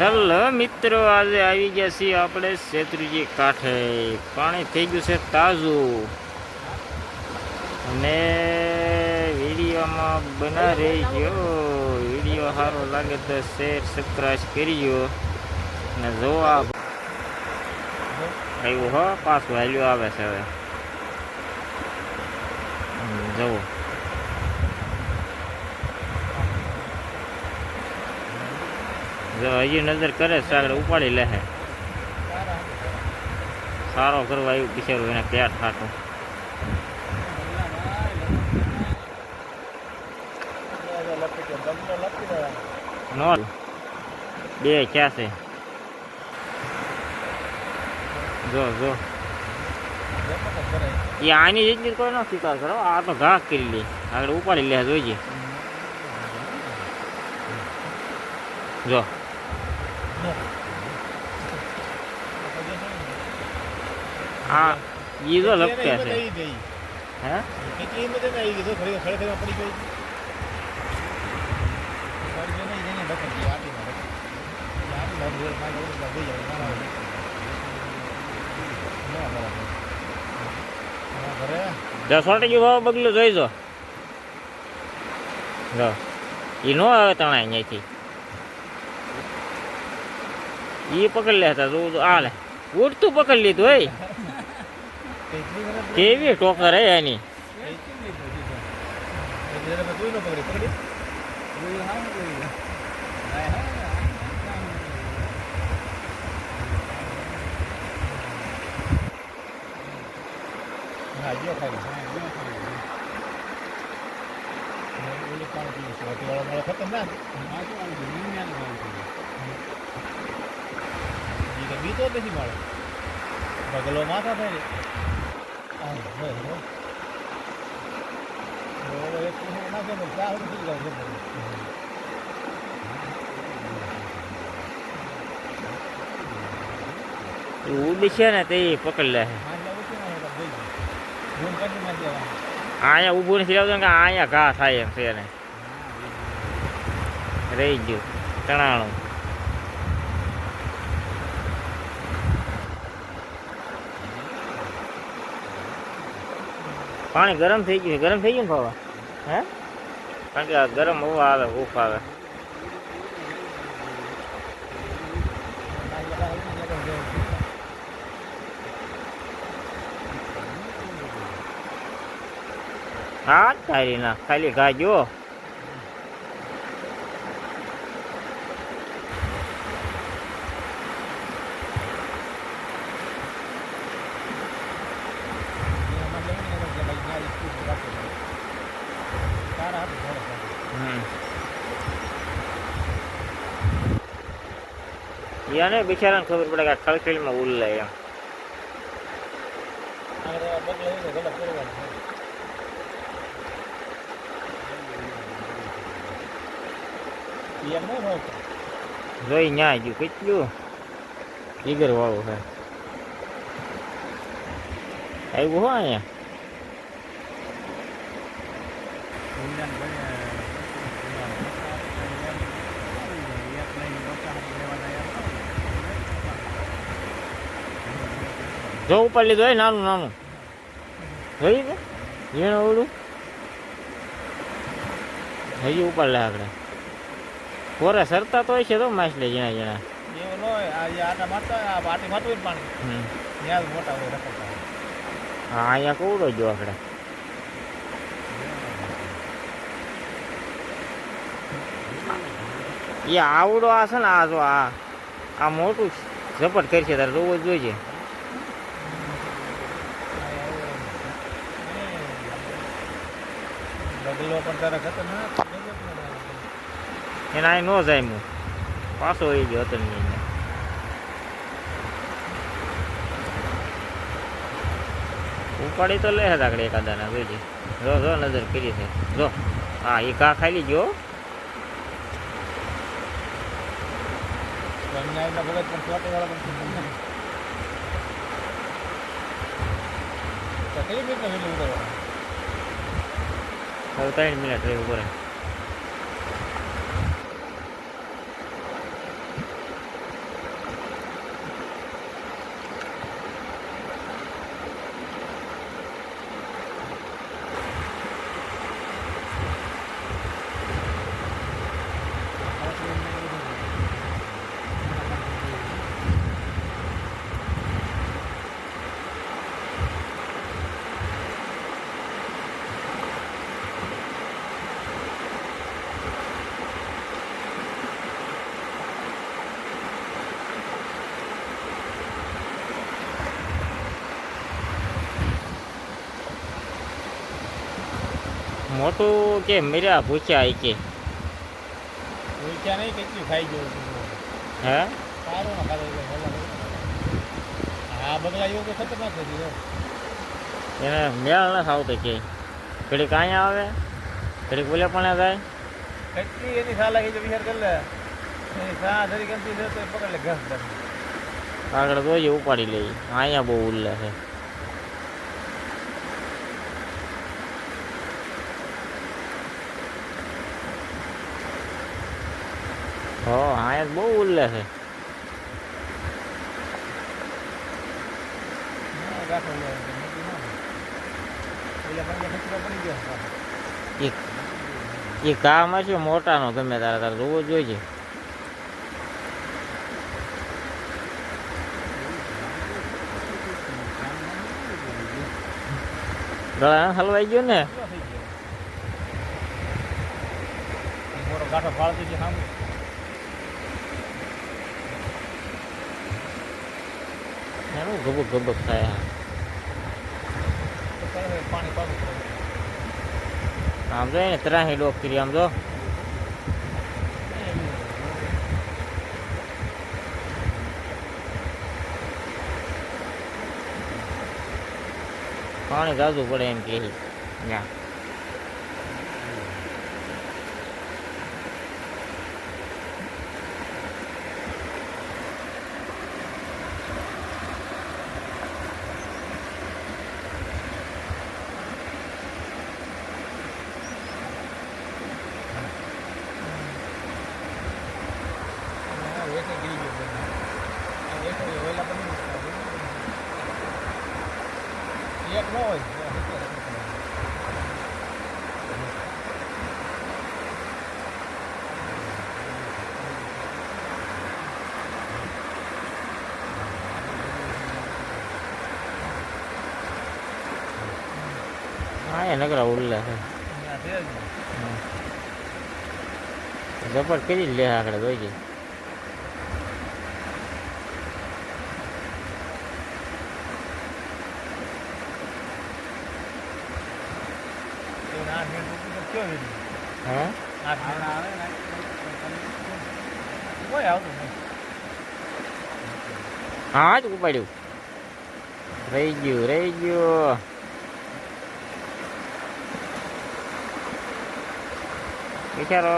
ચાલો મિત્રો આજે આવી ગયા છીએ આપણે શેત્રુજી કાંઠે. પાણી થઈ ગયું છે તાજું. અને વિડીયોમાં બના રહી ગયો વીડિયો સારો લાગે તો શેર સબસ્ક્રાઈબ કરજો. અને જોવા આવ્યું હો પાછું હાલ્યું આવે છે હવે. હમ, જો હજી નજર કરે છે આગળ ઉપાડી લે છે સારો કરવા આવ્યું બિચારું એને પેટ થાતું નો. બે ક્યાં છે? જો જો. એ આની જેટલી કોઈ ન સ્વીકાર કરો આ તો ઘાસ કરી લે. આગળ ઉપાડી લે જોઈજે જો. આ એ જો લપકે છે. હે? જો સોટી ગયું ભાવ બગલું જોઈજો જો. એ નો આવે તણા અહીંયાથી. એ પકડી લેતા તું તો આ લે. ઉડતું પકડી લીધું હોય કેવી ટોકર હે એની? બગલો માથા થાય જાઉં છું ને તે પકડી લે. અહીંયા ઊભું નથી લાવતો કે અહીંયા ઘા થાય એમ છે ને રહી ગયું, તણાણું પાણી ગરમ થઈ ગયું. ગરમ થઈ ગયું ને ભાવા હે કારણ કે ગરમ હવા આવે, હૂફ આવે. હા તારી ના ખાલી ઘા યાને બિચારાને ખબર પડે કે આ ઉલ લે એમ. જોઈ ન્યા ગયું કેટલું? જીગર વાળું છે આવ્યું હો અહીંયા? જો ઉપર લીધું હોય નાનું નાનું. જોયું કે ઝીણું ઓળું હજી ઉપર લે આપણે કોરે સરતા તો હોય છે તો માછલી ઝીણા ઝીણા. એવું ન હોય આ આટા મારતા આ બાટી મારતું પાણી. ત્યાં મોટા હોય રખડતા હા અહીંયા કવડો જો આપણે એ આવડો આ છે ને આ જો આ આ મોટું ઝપટ કરશે તારે રોવો જ જોઈએ. બગલો પણ તારા ખતરનાક એને ન જાય હું પાછો એ ગયો હતો ને ઉપાડી તો લે હતા આગળ એકાદાના જોઈજે જો જો નજર કરી છે. જો હા એ ઘા ખાલી ગયો. ગંગાઈના ભગત પણ ચોટીવાળા પણ છે. તો કઈ રીતના વહેલું ઉતારવાનું? હવે ત્રણ મિનિટ રહી ઉપર. મોટું કે મીરા ભૂખ્યા ઈ કે. ભૂખ્યા નહીં કેટલું ખાઈ ગયું હતું. હે. સારું ના ખાધું એટલે ભલા ભલા. આ બગલા એવું તો ખતરનાક હતી હો. એને મેળ ન આવતો કે. ઘડીક અહીંયા આવે ઘડીક બોલે પણ જાય. કેટલી એની સાલાકી જો વિચાર કરી લે. એની સા ધરી ગમતી છે તો એ પકડ લે ઘસ ધર આગળ જોઈએ ઉપાડી લઈએ અહીંયા બહુ ઉલ્લે છે હો અહીંયા બહુ ઉલ્લે છે ના, ગાંઠો લે એટલે મોટી ના હોય. પેલા પંજા પડી ગયો પાછો. એ કામ હશે મોટાનો ગમે તારે તારે જોવો જોઈએ ગળા હલવાઈ ગયો ને ગાંઠો ફાળતી છે સામે. એનું ગબક ગબક થાય તો આમ તો ને ત્રાહી ડોક્ટરી આમ જો. પાણી ગાજુ પડે એમ કે ત્યાં આ વેચે ગીરી ગયો બધો. આ વેચે વેલા પડી ગયો. એક ન હોય તો હશે હશે. હા એ નકરા ઉલ્લે છે ત્યાં છે જ ને. ઝપટ કરી જ લે આગળ જોઈએ એવું આઠ મિનિટ સુધી તો કયો વીડિયો? હે આઠ મિનિટ. કોઈ આવતું નહીં. હા જ ઉપાડ્યું રહી ગયું રહી ગયું બિચારો